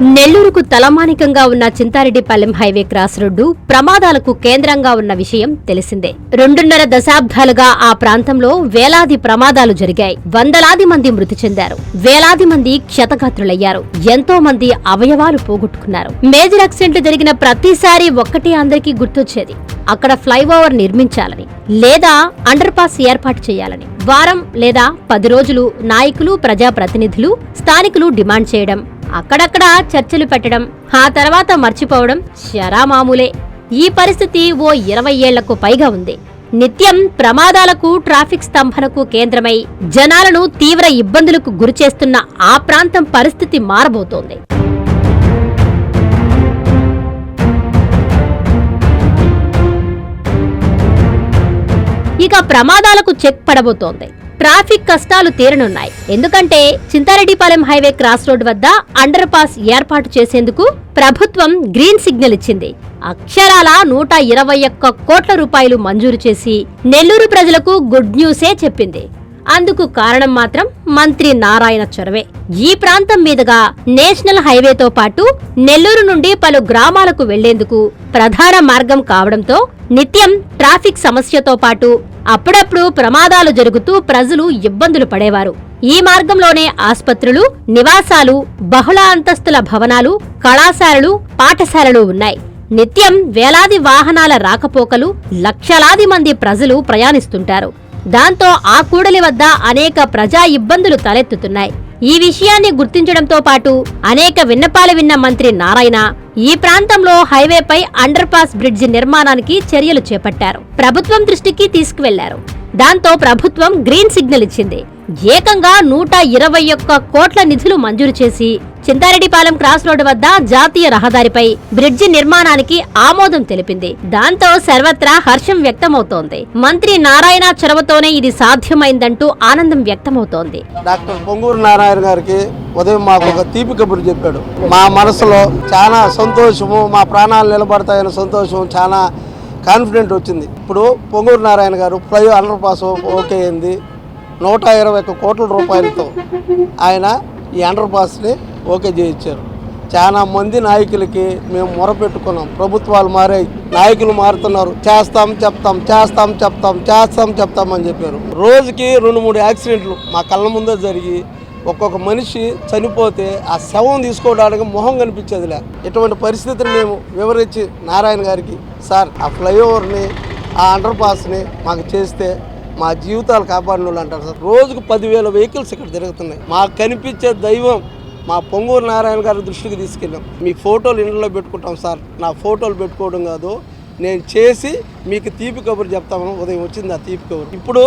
నెల్లూరుకు తలమానికంగా ఉన్న చింతారెడ్డిపాలెం హైవే క్రాస్ రోడ్డు ప్రమాదాలకు కేంద్రంగా ఉన్న విషయం తెలిసిందే. రెండున్నర దశాబ్దాలుగా ఆ ప్రాంతంలో వేలాది ప్రమాదాలు జరిగాయి. వందలాది మంది మృతి చెందారు. వేలాది మంది క్షతగాత్రులయ్యారు. ఎంతో మంది అవయవాలు పోగొట్టుకున్నారు. మేజర్ యాక్సిడెంట్లు జరిగిన ప్రతిసారి ఒక్కటి అందరికీ గుర్తొచ్చేది. అక్కడ ఫ్లైఓవర్ నిర్మించాలని లేదా అండర్ పాస్ ఏర్పాటు చేయాలని. వారం లేదా పది రోజులు నాయకులు ప్రజాప్రతినిధులు స్థానికులు డిమాండ్ చేయడం అక్కడక్కడ చర్చలు పెట్టడం ఆ తర్వాత మర్చిపోవడం శరామామూలే ఈ పరిస్థితి ఓ ఇరవై ఏళ్ళకు పైగా ఉంది. నిత్యం ప్రమాదాలకు ట్రాఫిక్ స్తంభనకు కేంద్రమై జనాలను తీవ్ర ఇబ్బందులకు గురిచేస్తున్న ఆ ప్రాంతం పరిస్థితి మారబోతోంది. ఇక ప్రమాదాలకు చెక్ పడబోతోంది. ట్రాఫిక్ కష్టాలు తీరనున్నాయి. ఎందుకంటే చింతారెడ్డిపాలెం హైవే క్రాస్ రోడ్ వద్ద అండర్ పాస్ ఏర్పాటు చేసేందుకు ప్రభుత్వం గ్రీన్ సిగ్నల్ ఇచ్చింది. అక్షరాల నూట ఇరవై ఒక్క కోట్ల రూపాయలు మంజూరు చేసి నెల్లూరు ప్రజలకు గుడ్ న్యూసే చెప్పింది. అందుకు కారణం మాత్రం మంత్రి నారాయణ చొరవే. ఈ ప్రాంతం మీదుగా నేషనల్ హైవేతో పాటు నెల్లూరు నుండి పలు గ్రామాలకు వెళ్ళేందుకు ప్రధాన మార్గం కావడంతో నిత్యం ట్రాఫిక్ సమస్యతో పాటు అప్పుడప్పుడు ప్రమాదాలు జరుగుతూ ప్రజలు ఇబ్బందులు పడేవారు. ఈ మార్గంలోనే ఆస్పత్రులు నివాసాలు బహుళ అంతస్తుల భవనాలు కళాశాలలు పాఠశాలలు ఉన్నాయి. నిత్యం వేలాది వాహనాల రాకపోకలు లక్షలాది మంది ప్రజలు ప్రయాణిస్తుంటారు. దాంతో ఆ కూడలి వద్ద అనేక ప్రజా ఇబ్బందులు తలెత్తుతున్నాయి. ఈ విషయాన్ని గుర్తించడంతో పాటు అనేక విన్నపాలు విన్న మంత్రి నారాయణ ఈ ప్రాంతంలో హైవేపై అండర్ పాస్ బ్రిడ్జి నిర్మాణానికి చర్యలు చేపట్టారు. ప్రభుత్వం దృష్టికి తీసుకువెళ్ళారు. దాంతో ప్రభుత్వం గ్రీన్ సిగ్నల్ ఇచ్చింది. ఏకంగా నూట ఇరవై ఒక్క కోట్ల నిధులు మంజూరు చేసి చింతారెడ్డిపాలెం క్రాస్ రోడ్డు వద్ద జాతీయ రహదారిపై బ్రిడ్జి నిర్మాణానికి ఆమోదం తెలిపింది. దాంతో సర్వత్రా హర్షం వ్యక్తమవుతోంది. మంత్రి నారాయణ చొరవతోనే ఇది సాధ్యమైందంటూ ఆనందం వ్యక్తమవుతోంది. డాక్టర్ పొంగూరు నారాయణ గారికి ఉదయం మాకు ఒక తీపి కబురు చెప్పాడు. మా మనసులో చాలా సంతోషము మా ప్రాణాలు నిలబడతాయన్న సంతోషం చాలా కాన్ఫిడెంట్ వచ్చింది. ఇప్పుడు పొంగూరు నారాయణ గారు ఫ్లై అండర్ పాస్ ఓకే అయింది నూట ఇరవై ఒక్క కోట్ల రూపాయలతో ఆయన ఈ అండర్ పాస్ని ఓకే చేయించారు. చాలా మంది నాయకులకి మేము మొరపెట్టుకున్నాం. ప్రభుత్వాలు మారాయి నాయకులు మారుతున్నారు. చేస్తాం చెప్తాం చేస్తాం చెప్తాం చేస్తాం చెప్తాం అని చెప్పారు. రోజుకి రెండు మూడు యాక్సిడెంట్లు మా కళ్ళ ముందే జరిగి ఒక్కొక్క మనిషి చనిపోతే ఆ శవం తీసుకోవడానికి మొహం కనిపించేదిలే. ఇటువంటి పరిస్థితిని మేము వివరించి నారాయణ గారికి సార్ ఆ ఫ్లైఓవర్ని ఆ అండర్ పాస్ని మాకు చేస్తే మా జీవితాలు కాపాడిన వాళ్ళు అంటారు సార్. రోజుకు పదివేల వెహికల్స్ ఇక్కడ తిరుగుతున్నాయి. మాకు కనిపించే దైవం మా పొంగూరు నారాయణ గారి దృష్టికి తీసుకెళ్ళాం. మీ ఫోటోలు ఇంట్లో పెట్టుకుంటాం సార్. నా ఫోటోలు పెట్టుకోవడం కాదు నేను చేసి మీకు తీపి కబురు చెప్తాము ఉదయం వచ్చింది ఆ తీపి కబురు. ఇప్పుడు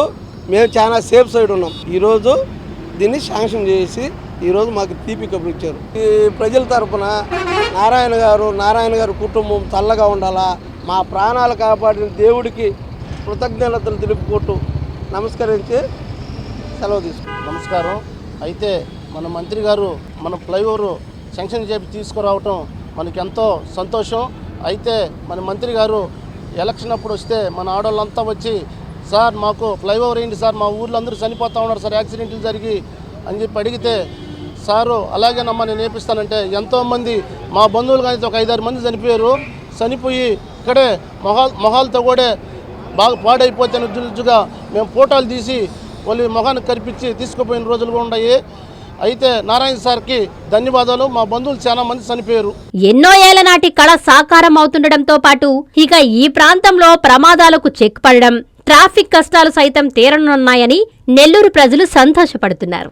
మేము చాలా సేఫ్ సైడ్ ఉన్నాం. ఈరోజు దీన్ని శాంక్షన్ చేసి ఈరోజు మాకు తీపి కబురు ఇచ్చారు. ఈ ప్రజల తరపున నారాయణ గారు నారాయణ గారి కుటుంబం చల్లగా ఉండాలా? మా ప్రాణాలు కాపాడిన దేవుడికి కృతజ్ఞతలు తెలుపుకుంటూ నమస్కరించి సెలవు తీసుకుంటాం నమస్కారం. అయితే మన మంత్రి గారు మన ఫ్లైఓవర్ శాంక్షన్ చేపి తీసుకురావటం మనకెంతో సంతోషం. అయితే మన మంత్రి గారు ఎలక్షన్ అప్పుడు వస్తే మన ఆడవాళ్ళంతా వచ్చి సార్ మాకు ఫ్లైఓవర్ ఏంటి సార్? మా ఊర్లో అందరూ చనిపోతూ ఉన్నారు సార్ యాక్సిడెంట్లు జరిగి అని చెప్పి అడిగితే సారు అలాగేనమ్మా నేను నేర్పిస్తానంటే ఎంతోమంది మా బంధువులు కానీ ఒక ఐదారు మంది చనిపోయారు. చనిపోయి ఇక్కడే మొహాల్ మొహాలతో కూడా బాగా పాడైపోతే రుజుగా మేము ఫోటోలు తీసి వాళ్ళు మొహాన్ని కనిపించి తీసుకుపోయిన రోజులు ఉన్నాయి. అయితే నారాయణ సార్కి ధన్యవాదాలు. మా బంధువులు చాలా మంది చనిపోయారు. ఎన్నో ఏళ్ళ నాటి కళ సాకారం అవుతుండటంతో పాటు ఇక ఈ ప్రాంతంలో ప్రమాదాలకు చెక్ పడడం ట్రాఫిక్ కష్టాలు సైతం తీరనున్నాయని నెల్లూరు ప్రజలు సంతోషపడుతున్నారు.